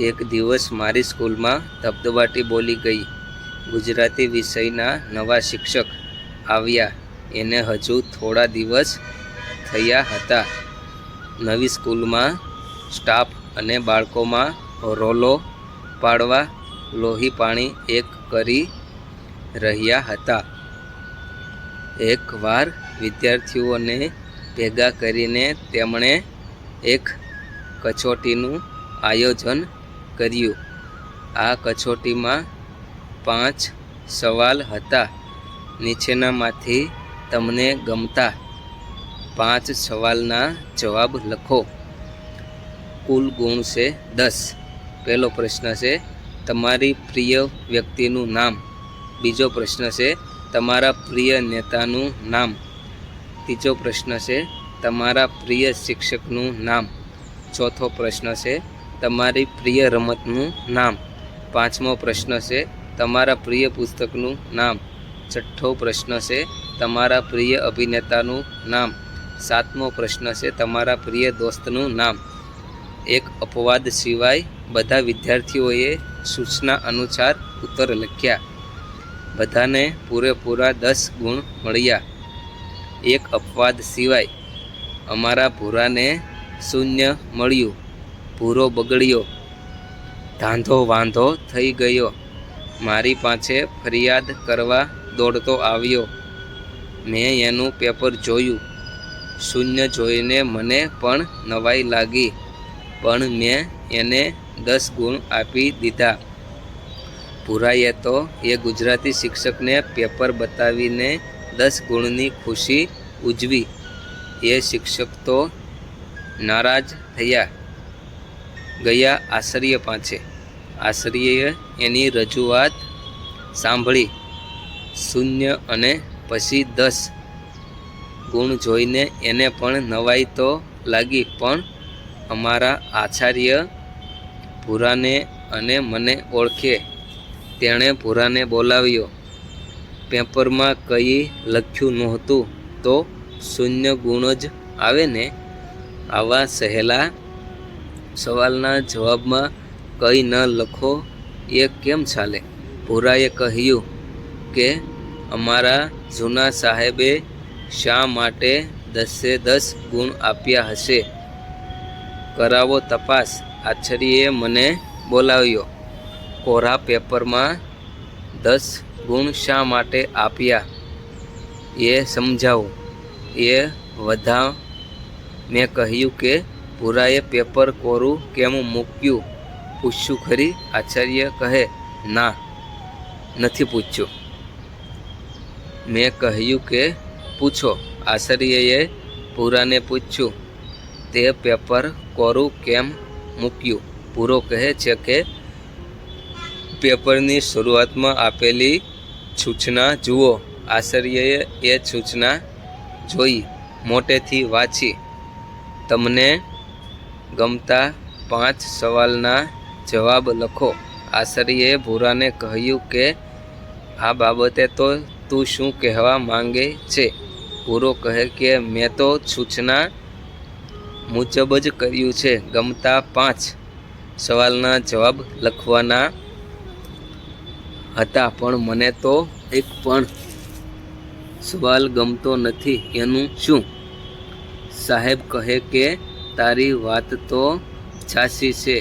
એક દિવસ મારી સ્કૂલમાં ધબધબાટી બોલી ગઈ. ગુજરાતી વિષયના નવા શિક્ષક આવ્યા. એને હજુ થોડા દિવસ થયા હતા. નવી સ્કૂલમાં સ્ટાફ અને બાળકોમાં રોલો પાડવા લોહી પાણી એક કરી રહ્યા હતા. એકવાર વિદ્યાર્થીઓને ભેગા કરીને તેમણે એક કચોટીનું આયોજન કર્યું. આ કચોટીમાં પાંચ સવાલ હતા. નીચેનામાંથી તમને ગમતા પાંચ સવાલના જવાબ લખો. કુલ ગુણ છે દસ. પહેલો પ્રશ્ન છે, તમારી પ્રિય વ્યક્તિનું નામ. બીજો પ્રશ્ન છે, તમારા પ્રિય નેતાનું નામ. ત્રીજો પ્રશ્ન છે, તમારા પ્રિય શિક્ષકનું નામ. ચોથો પ્રશ્ન છે તમારી પ્રિય રમતનું નામ. પાંચમો પ્રશ્ન છે, તમારા પ્રિય પુસ્તકનું નામ. છઠ્ઠો પ્રશ્ન છે, તમારા પ્રિય અભિનેતાનું નામ. સાતમો પ્રશ્ન છે, તમારા પ્રિય દોસ્તનું નામ. એક અપવાદ સિવાય બધા વિદ્યાર્થીઓએ સૂચના અનુસાર ઉત્તર લખ્યા. બધાને પૂરેપૂરા દસ ગુણ મળ્યા. એક અપવાદ સિવાય અમારા ભૂરાને શૂન્ય મળ્યું. ભૂરો બગડ્યો. ધાંધો વાંધો થઈ ગયો. મારી પાસે ફરિયાદ કરવા દોડતો આવ્યો. મેં એનું પેપર જોયું. શૂન્ય જોઈને મને પણ નવાઈ લાગી, પણ મેં એને દસ ગુણ આપી દીધા. ભૂરાએ તો એ ગુજરાતી શિક્ષકને પેપર બતાવીને દસ ગુણની ખુશી ઉજવી. એ શિક્ષક તો નારાજ થયા. ગયા આશ્ચર્ય પાસે. આશ્રયે એની રજૂઆત સાંભળી. શૂન્ય અને પછી દસ. ગુણ જોઈને એને પણ નવાઈ તો લાગી, પણ અમારા આચાર્ય ભૂરાને અને મને ઓળખે. તેણે ભૂરાને બોલાવ્યો. પેપરમાં કંઈ લખ્યું નહોતું, તો શૂન્ય ગુણ જ આવે ને? આવા સહેલા સવાલના જવાબમાં કંઈ ન લખો, એ કેમ ચાલે? ભૂરાએ કહ્યું કે અમારા જૂના સાહેબે શા માટે દસે દસ ગુણ આપ્યા હશે? કરાવો તપાસ, આચાર્યએ મને બોલાવ્યો. કોરા પેપરમાં દસ ગુણ શા માટે આપ્યા? એ સમજાવો. એ વધા મેં કહ્યું કે ભૂરાએ પેપર કોરું કેમ મૂક્યું? પૂછ્યું ખરી. આચાર્ય કહે, ના, નથી પૂછ્યું. મેં કહ્યું કે, પૂછો. આચાર્યએ ભૂરાને પૂછ્યું, તે પેપર કોરું કેમ મૂક્યું? ભૂરો કહે છે કે, પેપરની શરૂઆતમાં આપેલી સૂચના જુઓ. આચાર્યએ એ સૂચના જોઈ, મોટેથી વાંચી. તમને ગમતા પાંચ સવાલના જવાબ લખો. આશરીએ ભૂરાને કહ્યું કે, આ બાબતે તો તું શું કહેવા માંગે છે? ભૂરો કહે કે, મેં તો સૂચના મુજબ જ કર્યું છે, ગમતા પાંચ સવાલના જવાબ લખવાના હતા, પણ મને તો એક પણ સવાલ ગમતો નથી. એનું શું? સાહેબ કહે કે તારી વાત તો છાસી છે.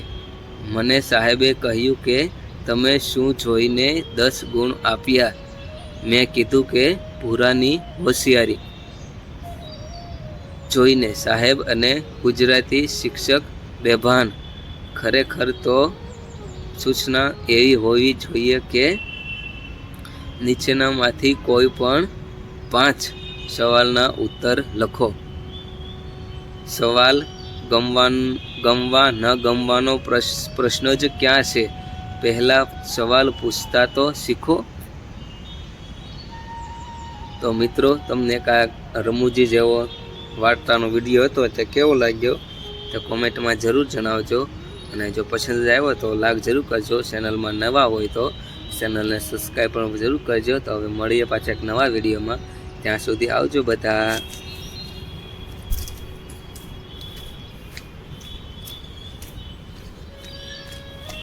મને સાહેબે કહ્યું કે તમે શું જોઈને દસ ગુણ આપ્યા. મેં કીધું કે ભૂરાની હોશિયારી. જોઈને સાહેબ અને ગુજરાતી શિક્ષક બેભાન. ખરેખર તો સૂચના એવી હોવી જોઈએ કે નીચેનામાંથી કોઈ પણ પાંચ સવાલના ઉત્તર લખો. સવાલ ગમવાન, ગમવા ન ગમવાનો પ્રશ- પ્રશ્ન જ ક્યાં છે? પહેલાં સવાલ પૂછતા તો શીખો. તો મિત્રો, તમને કાંઈક રમૂજી જેવો વાર્તાનો વીડિયો હતો તે કેવો લાગ્યો? તો કોમેન્ટમાં જરૂર જણાવજો. અને જો પસંદ આવ્યો તો લાઈક જરૂર કરજો. ચેનલમાં નવા હોય તો ચેનલને સબસ્ક્રાઈબ પણ જરૂર કરજો. તો હવે મળીએ પાછા એક નવા વિડીયોમાં. ત્યાં સુધી આવજો બધા.